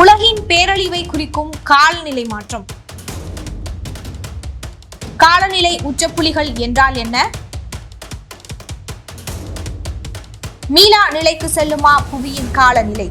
உலகின் பேரழிவை குறிக்கும் காலநிலை மாற்றம். காலநிலை உச்சப்புலிகள் என்றால் என்ன? மீளா நிலைக்கு செல்லுமா புவியின் காலநிலை?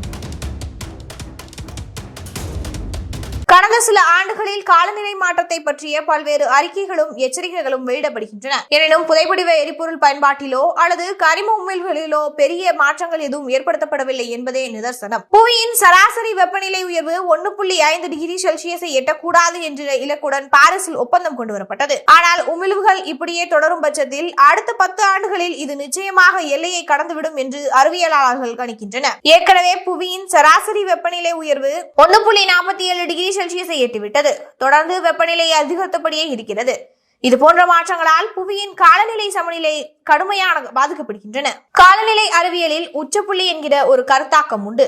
கடந்த சில ஆண்டுகளில் காலநிலை மாற்றத்தை பற்றிய பல்வேறு அறிக்கைகளும் எச்சரிக்கைகளும் வெளியிடப்படுகின்றன. எனினும் புதைப்படிவ எரிபொருள் பயன்பாட்டிலோ அல்லது கரிம உமிழ்களிலோ பெரிய மாற்றங்கள் எதுவும் ஏற்படுத்தப்படவில்லை என்பதே நிதர்சனம். புவியின் சராசரி வெப்பநிலை உயர்வு ஒன்னு புள்ளி ஐந்து டிகிரி செல்சியஸை எட்டக்கூடாது என்ற இலக்குடன் பாரிஸில் ஒப்பந்தம் கொண்டு வரப்பட்டது. ஆனால் உமிழ்வுகள் இப்படியே தொடரும் பட்சத்தில் அடுத்த பத்து ஆண்டுகளில் இது நிச்சயமாக எல்லையை கடந்துவிடும் என்று அறிவியலாளர்கள் கணிக்கின்றனர். ஏற்கனவே புவியின் சராசரி வெப்பநிலை உயர்வு ஒன்னு புள்ளி நாற்பத்தி ஏழு டிகிரி செல்சியஸை எட்டிவிட்டது. தொடர்ந்து வெப்பநிலை அதிகரித்தபடியே இருக்கிறது. இது போன்ற மாற்றங்களால் புவியின் காலநிலை சமநிலை கடுமையான பாதிக்கப்படுகின்றன. காலநிலை அறிவியலில் உச்சப்புள்ளி என்கிற ஒரு கருத்தாக்கம் உண்டு.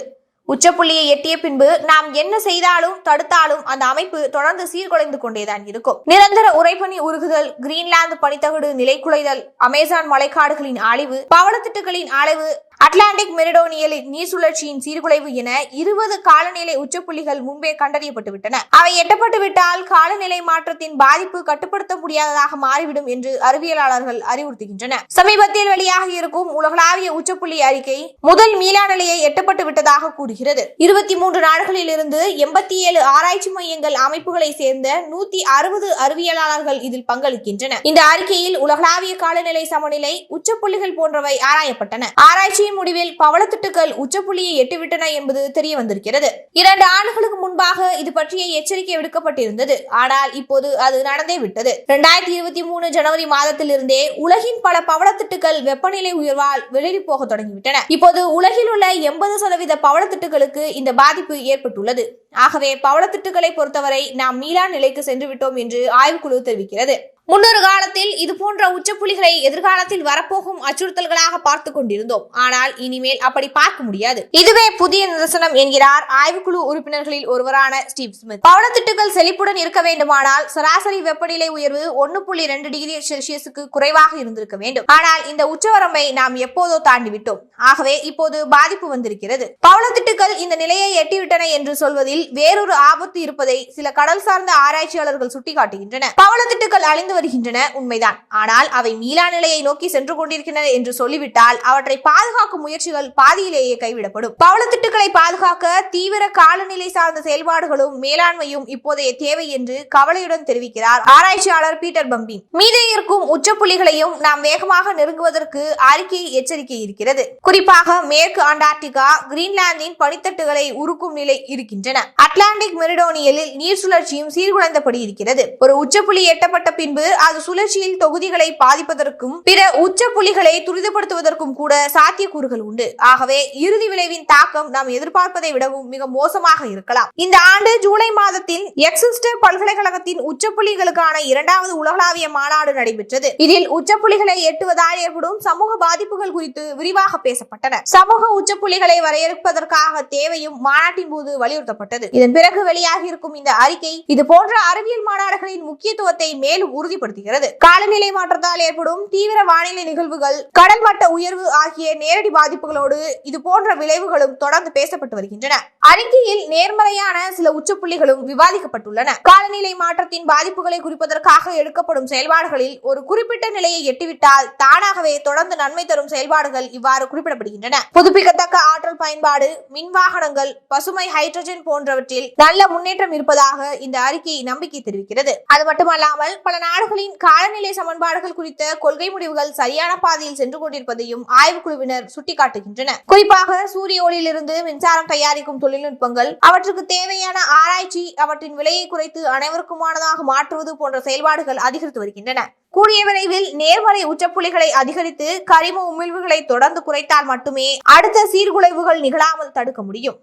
உச்சப்புள்ளியை எட்டிய பின்பு நாம் என்ன செய்தாலும் தடுத்தாலும் அந்த அமைப்பு தொடர்ந்து சீர்குலைந்து கொண்டேதான் இருக்கும். நிரந்தர உறைபனி உருகுதல் கிரீன்லாந்து பனித்தகடு நிலைக்குலைதல் அமேசான் மலைக்காடுகளின் அழிவு பவளத்திட்டுகளின் அளவு அட்லாண்டிக் மெரிடோனியலின் நீர் சுழற்சியின் சீர்குலைவு என இருபது காலநிலை உச்சப்புள்ளிகள் முன்பே கண்டறியப்பட்டுவிட்டன. அவை எட்டப்பட்டுவிட்டால் காலநிலை மாற்றத்தின் பாதிப்பு கட்டுப்படுத்த முடியாததாக மாறிவிடும் என்று அறிவியலாளர்கள் அறிவுறுத்துகின்றனர் சமீபத்தில் வெளியாக இருக்கும் உலகளாவிய உச்சப்புள்ளி அறிக்கை முதல் மீளா நிலையை எட்டப்பட்டு விட்டதாக கூறுகிறது. இருபத்தி மூன்று நாடுகளில் இருந்து எண்பத்தி ஏழு ஆராய்ச்சி மையங்கள் அமைப்புகளை சேர்ந்த நூத்தி அறுபது அறிவியலாளர்கள் இதில் பங்களிக்கின்றனர். இந்த அறிக்கையில் உலகளாவிய காலநிலை சமநிலை உச்சப்புள்ளிகள் போன்றவை ஆராயப்பட்டன. ஆராய்ச்சி ஆராய்ச்சியின் முடிவில் பவளத்திட்டுகள் உச்சப்புள்ளியை எட்டிவிட்டன என்பது தெரிய வந்திருக்கிறது இரண்டு ஆண்டுகளுக்கு முன்பாக இது பற்றிய எச்சரிக்கை விடுக்கப்பட்டிருந்தது. ஆனால் இப்போது அது நடந்தே விட்டது. இரண்டாயிரத்தி இருபத்தி மூணு ஜனவரி மாதத்திலிருந்தே உலகின் பல பவளத்திட்டுகள் வெப்பநிலை உயர்வால் வெளிரி போக தொடங்கிவிட்டன. இப்போது உலகில் உள்ள எண்பது சதவீத பவளத்திட்டுகளுக்கு இந்த பாதிப்பு ஏற்பட்டுள்ளது. ஆகவே பவளத்திட்டுகளை பொறுத்தவரை நாம் மீளா நிலைக்கு சென்று விட்டோம் என்று ஆய்வுக்குழு தெரிவிக்கிறது. முன்னொரு காலத்தில் இது போன்ற உச்சப்புலிகளை எதிர்காலத்தில் வரப்போகும் அச்சுறுத்தல்களாக பார்த்து கொண்டிருந்தோம். ஆனால் இனிமேல் அப்படி பார்க்க முடியாது. இதுவே புதிய நிதர்சனம் என்கிறார் ஆய்வுக்குழு உறுப்பினர்களில் ஒருவரான ஸ்டீவ் ஸ்மித். பவளத்திட்டுகள் செழிப்புடன் இருக்க வேண்டுமானால் சராசரி வெப்பநிலை உயர்வு ஒன்னு புள்ளி ரெண்டு டிகிரி செல்சியஸுக்கு குறைவாக இருந்திருக்க வேண்டும். ஆனால் இந்த உச்சவரம்பை நாம் எப்போதோ தாண்டி விட்டோம். ஆகவே இப்போது பாதிப்பு வந்திருக்கிறது. பவளத்திட்டுகள் இந்த நிலையை எட்டிவிட்டன என்று சொல்வதில் வேறொரு ஆபத்து இருப்பதை சில கடல் சார்ந்த ஆராய்ச்சியாளர்கள் சுட்டிக்காட்டுகின்றனர். பவளத்திட்டுகள் அழிந்து வருகின்றன உண்மைதான். ஆனால் அவை மீளா நிலையை நோக்கி சென்று கொண்டிருக்கின்றன என்று சொல்லிவிட்டால் அவற்றை பாதுகாக்கும் முயற்சிகள் பாதியிலேயே கைவிடப்படும். பவளத்திட்டுகளை பாதுகாக்க தீவிர காலநிலை சார்ந்த செயல்பாடுகளும் மேலாண்மையும் இப்போதைய தேவை என்று கவலையுடன் தெரிவிக்கிறார் ஆராய்ச்சியாளர் பீட்டர் பம்பின். மீதே இருக்கும் உச்சப்புள்ளிகளையும் நாம் வேகமாக நெருங்குவதற்கு அறிக்கை எச்சரிக்கை இருக்கிறது. குறிப்பாக மேற்கு அண்டார்டிகா கிரீன்லாந்தின் பனித்தட்டுகளை உருக்கும் நிலை இருக்கின்றன. அட்லாண்டிக் மெரிடோனியலில் நீர் சுழற்சியும் சீர்குலைந்தபடி இருக்கிறது. ஒரு உச்சப்புள்ளி எட்டப்பட்ட பின்பு அது சுழற்சியில் தொகுதிகளை பாதிப்பதற்கும் பிற உச்ச புள்ளிகளை துரிதப்படுத்துவதற்கும் கூட சாத்தியக்கூறுகள் உண்டு. ஆகவே இறுதி விளைவின் தாக்கம் நாம் எதிர்பார்ப்பதை விடவும் மிக மோசமாக இருக்கலாம். இந்த ஆண்டு ஜூலை மாதத்தில் எக்ஸிஸ்டர் பல்கலைக்கழகத்தின் உச்சப்புள்ளிகளுக்கான இரண்டாவது உலகளாவிய மாநாடு நடைபெற்றது. இதில் உச்சப்புள்ளிகளை எட்டுவதால் ஏற்படும் சமூக பாதிப்புகள் குறித்து விரிவாக பேசப்பட்டன. சமூக உச்சப்புள்ளிகளை வரையறுப்பதற்காக தேவையும் மாநாட்டின் போது வலியுறுத்தப்பட்டது. இதன் பிறகு வெளியாகி இருக்கும் இந்த அறிக்கை இது போன்ற அறிவியல் மாநாடுகளின் முக்கியத்துவத்தை மேலும் உறுதி தெரியப்படுத்துகிறது காலநிலை மாற்றத்தால் ஏற்படும் தீவிர வானிலை நிகழ்வுகள் கடல் மட்ட உயர்வு ஆகிய நேரடி பாதிப்புகளோடு இது போன்ற விளைவுகளும் தொடர்ந்து பேசப்பட்டு வருகின்றன. அறிக்கையில் நேர்மறையான சில உச்சப்புள்ளிகளும் விவாதிக்கப்பட்டுள்ளன. காலநிலை மாற்றத்தின் பாதிப்புகளை குறிப்பதற்காக எடுக்கப்படும் செயல்பாடுகளில் ஒரு குறிப்பிட்ட நிலையை எட்டிவிட்டால் தானாகவே தொடர்ந்து நன்மை தரும் செயல்பாடுகள் இவ்வாறு குறிப்பிடப்படுகின்றன. புதுப்பிக்கத்தக்க ஆற்றல் பயன்பாடு மின் வாகனங்கள் பசுமை ஹைட்ரஜன் போன்றவற்றில் நல்ல முன்னேற்றம் இருப்பதாக இந்த அறிக்கை நம்பிக்கை தெரிவிக்கிறது. அது மட்டுமல்லாமல் பல நாடுகளின் காலநிலை சமன்பாடுகள் குறித்த கொள்கை முடிவுகள் சரியான பாதையில் சென்று கொண்டிருப்பதையும் ஆய்வுக்குழுவினர் சுட்டிக்காட்டுகின்றனர். குறிப்பாக சூரிய ஒளியிலிருந்து மின்சாரம் தயாரிக்கும் தொழில்நுட்பங்கள் அவற்றுக்கு தேவையான ஆராய்ச்சி அவற்றின் விலையை குறைத்து அனைவருக்குமானதாக மாற்றுவது போன்ற செயல்பாடுகள் அதிகரித்து வருகின்றன. கூடிய விரைவில் நேர்மறை உச்சப்புள்ளிகளை அதிகரித்து கரிம உமிழ்வுகளை தொடர்ந்து குறைத்தால் மட்டுமே அடுத்த சீர்குலைவுகள் நிகழாமல் தடுக்க முடியும்.